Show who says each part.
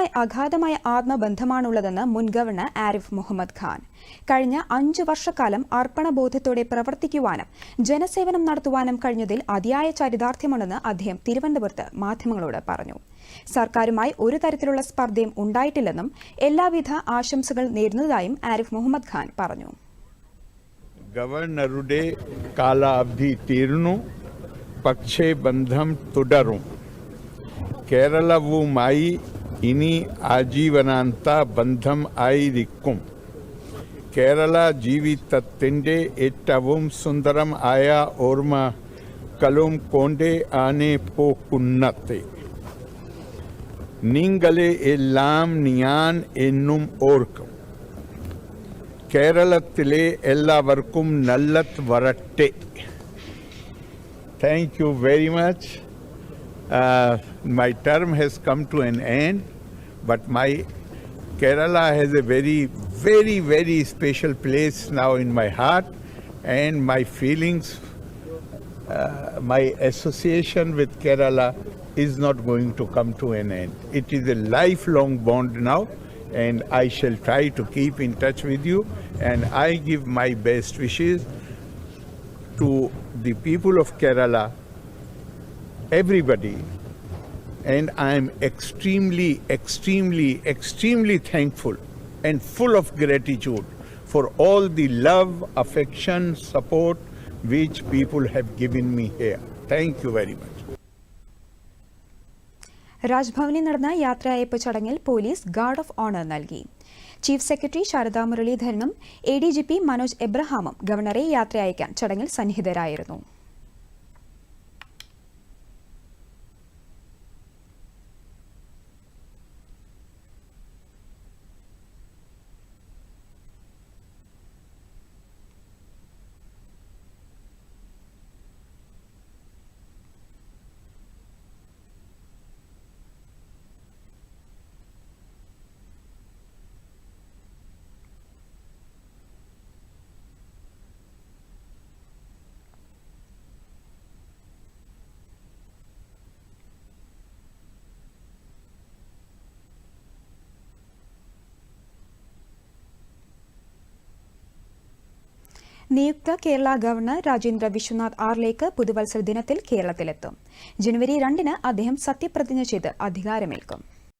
Speaker 1: കേരളവുമായി അഗാധമായ ആത്മബന്ധമാണുള്ളതെന്ന് മുൻ ഗവർണർ ആരിഫ് മുഹമ്മദ് ഖാൻ. കഴിഞ്ഞ അഞ്ചു വർഷക്കാലം അർപ്പണബോധത്തോടെ പ്രവർത്തിക്കുവാനും ജനസേവനം നടത്തുവാനും കഴിഞ്ഞതിൽ അതിയായ ചരിതാർത്ഥ്യമുണ്ടെന്ന് അദ്ദേഹം തിരുവനന്തപുരത്ത് മാധ്യമങ്ങളോട് പറഞ്ഞു. സർക്കാരുമായി ഒരു തരത്തിലുള്ള സ്പർദ്ധയും ഉണ്ടായിട്ടില്ലെന്നും എല്ലാവിധ ആശംസകൾ നേരുന്നതായും ആരിഫ് മുഹമ്മദ് ഖാൻ പറഞ്ഞു.
Speaker 2: ഗവർണറുടെ കാലാവധി തീർന്നു. പക്ഷേ ബന്ധം തുടരും. കേരളവുമായി ഇനി ആജീവനാന്ത ബന്ധം ആയിരിക്കും. കേരള ജീവിതത്തിന്റെ ഏറ്റവും സുന്ദരം ആയ ഓർമ്മകളും കൊണ്ടേ ആനെ പോക്കുന്നത് നിങ്ങളെ എല്ലാം ഞാൻ എന്നും ഓർക്കും. കേരളത്തിലെ എല്ലാവർക്കും നല്ലത് വരട്ടെ. Thank you very much my term has come to end But my Kerala has a very, very, very special place now in my heart. And my feelings, uh, my association with Kerala is not going to come to an end. It is a lifelong bond now. And I shall try to keep in touch with you. And I give my best wishes to the people of Kerala, everybody. And I am extremely, extremely, extremely thankful and full of gratitude for all the love, affection, support which people have given me here. Thank you very much.
Speaker 1: രാജ്ഭവനിൽ നടന്ന യാത്രയയപ്പ് ചടങ്ങിൽ police guard of honour നൽകി chief secretary Saradha മുരളീധരനും A D G P Manoj എബ്രഹാമും ഗവർണറെ യാത്രയയക്കാൻ ചടങ്ങിൽ സന്നിഹിതരായിരുന്നു നിയുക്ത Kerala governor Rajendra Vishwanath ആറിലേക്ക് പുതുവത്സര ദിനത്തിൽ കേരളത്തിലെത്തും. ജനുവരി രണ്ടിന് അദ്ദേഹം സത്യപ്രതിജ്ഞ ചെയ്ത് അധികാരമേൽക്കും.